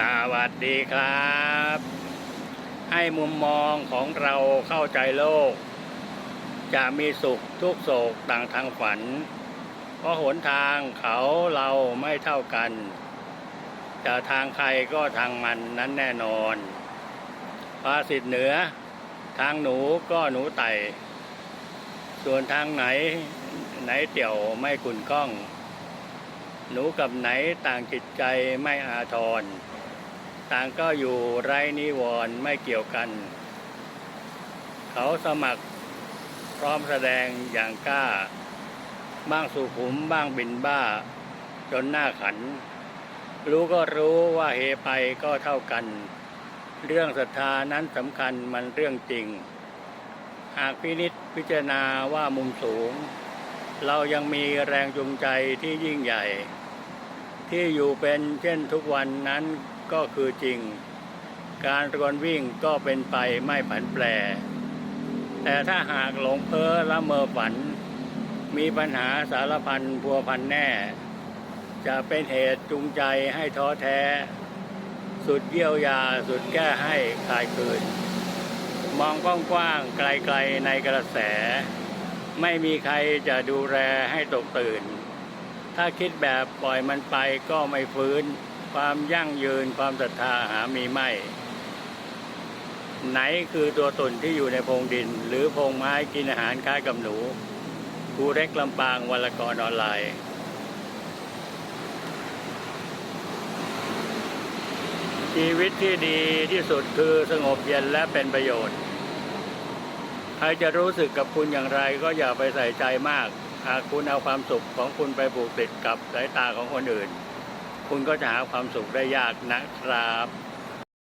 สวัสดีครับ ให้มุมมองของเราเข้าใจโลก จะมีสุขทุกโศกต่างทางฝัน เพราะหนทางเขาเราไม่เท่ากัน จะทางใครก็ทางมันนั้นแน่นอนภาษิตเหนือ ทางหนูก็หนูไต่ส่วนทางไหนไหนเตี่ยวไม่ขุนกล้อง หนูกับไหนต่างจิตใจไม่อาทร ต่างก็อยู่ไร้นิวรณ์ไม่เกี่ยวกัน เขาสมัครพร้อมแสดงอย่างกล้า บ้างสุขุมบ้างบินบ้า จนหน้าขัน รู้ก็รู้ว่าเหไปก็เท่ากัน เรื่องศรัทธานั้นสำคัญมันเรื่องจริง หากพินิษพิจารณาว่ามุมสูง เรายังมีแรงจูงใจที่ยิ่งใหญ่ ที่อยู่เป็นเช่นทุกวันนั้น ก็คือจริง การรวนวิ่งก็เป็นไปไม่ผันแปร แต่ถ้าหากหลงเพ้อละเมอฝัน มีปัญหาสารพันพัวพันแน่ จะเป็นเหตุจูงใจให้ท้อแท้ สุดเยียวยาสุดแก้ให้คลายคืน มองกว้างๆไกลๆในกระแส ไม่มีใครจะดูแลให้ตกตื่น ถ้าคิดแบบปล่อยมันไปก็ไม่ฟื้น ความยั่งยืนความศรัทธาหามีไม่ ไหนคือตัวตนที่อยู่ในพงดิน หรือพงไม้กินอาหารคล้ายกับหนูครูเล็กลำปางวรกรออนไลน์ชีวิตที่ดีที่สุดคือสงบเย็นและเป็นประโยชน์ ใครจะรู้สึกกับคุณอย่างไรก็อย่าไปใส่ใจมาก หากคุณเอาความสุขของคุณไปผูกติดกับสายตาของคนอื่น คุณก็จะหาความสุขได้ยากนะครับ